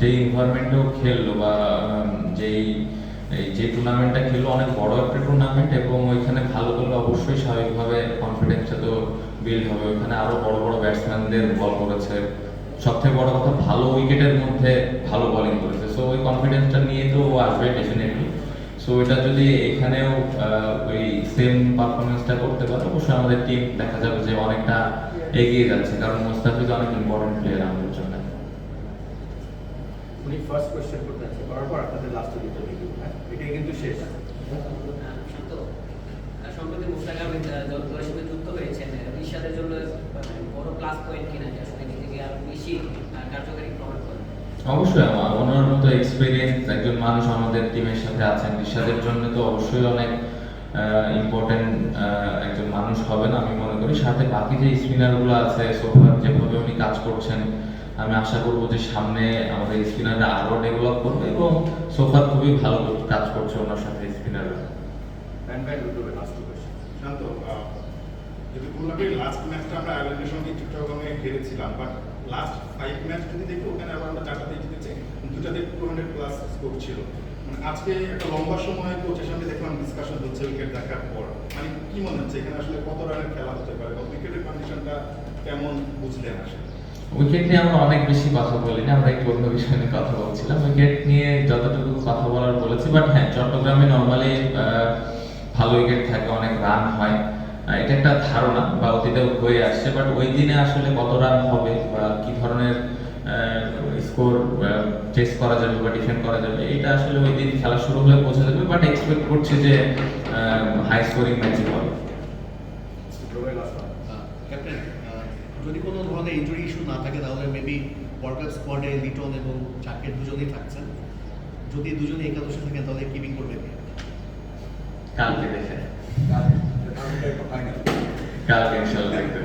যে ইনভারনমেন্টেও খেললো বা যেই, এই যে টুর্নামেন্টটা খেললো, অনেক বড় একটা টুর্নামেন্ট এবং ওইখানে ভালো করলে অবশ্যই স্বাভাবিকভাবে কনফিডেন্সটা তো বিল্ড হবে। ওইখানে আরও বড় বড় ব্যাটসম্যানদের বল করেছে। সবথেকে বড় কথা, ভালো উইকেটের মধ্যে ভালো বোলিং করেছে। সো ওই কনফিডেন্সটা নিয়ে তো ও আসবে ডেফিনেটলি সো এটা যদি এখানেও ওই সেম পারফরমেন্সটা করতে পারে, অবশ্যই আমাদের টিম দেখা যাবে যে অনেকটা এগিয়ে যাচ্ছে। কারণ মোস্তাফিজ অনেক ইম্পর্টেন্ট প্লেয়ার আমাদের জন্য। উনি ফার্স্ট কোয়েশ্চেন করতে আছে করার পর আপনাদের লাস্টে দুটো ভিডিও হ্যাঁ? এটাই কিন্তু শেষ। শান্ত সম্প্রতি মুস্তাক আহমেদ দলের সাথে যুক্ত হয়েছেন। আহ, রিশাদের জন্য মানে বড় প্লাস পয়েন্ট কিনা যে আসলে নিজেকে আরও বেশি কার্যকারী প্রমাণ করেন। অবশ্যই আমার ওনার মতো এক্সপিরিয়েন্স একজন মানুষ আমাদের টিমের সাথে আছেন। রিশাদের জন্য তো অবশ্যই অনেক ইম্পর্টেন্ট একজন মানুষ হবেন আমি মনে করি। সাথে বাকি যে স্পিনারগুলো আছে সোফার যেভাবে উনি কাজ করছেন আমি আশা করব যে সামনে আমাদের স্পিনাররা আরও ডেভেলপ করবে এবং সোফার খুবই ভালো কাজ করছে ওনার সাথে স্পিনাররা শান্ত আহ, যদি লাস্ট ম্যাচটা আমরা আয়ারল্যান্ডের সঙ্গে চট্টগ্রামে হেরেছিলাম বাট লাস্ট ফাইভ ম্যাচ যদি দেখি ওখানে আবার আমরা চারটাতে জিতেছি দুটাতে টু হান্ড্রেড প্লাস স্কোর ছিল। আজকে একটা লম্বা সময় কোচের দেখলাম ডিসকাশন হচ্ছে উইকেট দেখার পর। মানে কি মনে হচ্ছে এখানে আসলে কত রানের খেলা হতে পারে বা উইকেটের কন্ডিশনটা কেমন বুঝলেন আসলে? উইকেট নিয়ে আমরা অনেক বেশি কথা বলিনি, আমরা একটু অন্য বিষয় নিয়ে কথা বলছিলাম। উইকেট নিয়ে যতটুকু কথা বলার বলেছি বাট হ্যাঁ চট্টগ্রামে নর্মালি ভালো উইকেট থাকে, অনেক রান হয়। এটা একটা ধারণা বা অতীতেও হয়ে আসছে বাট ওই দিনে আসলে কত রান হবে বা কি ধরনের স্কোর চেস করা যাবে বা ডিফেন্ড করা যাবে এটা আসলে ওই দিন খেলা শুরু হলে বোঝা যাবে বাট এক্সপেক্ট করছি যে হাই স্কোরিং ম্যাচই হবে। যদি কোনো ধরনের ইনজুরি ইস্যু না থাকে তাহলে মেবি ওয়ার্ল্ড কাপ স্কোয়াডে লিটন এবং চাকের দুজনেই থাকছেন। যদি দুজনে একাদশে থাকেন তাহলে কিপিং করবে কালকে দেখে। কালকে ইনশাল্লাহ দেখতে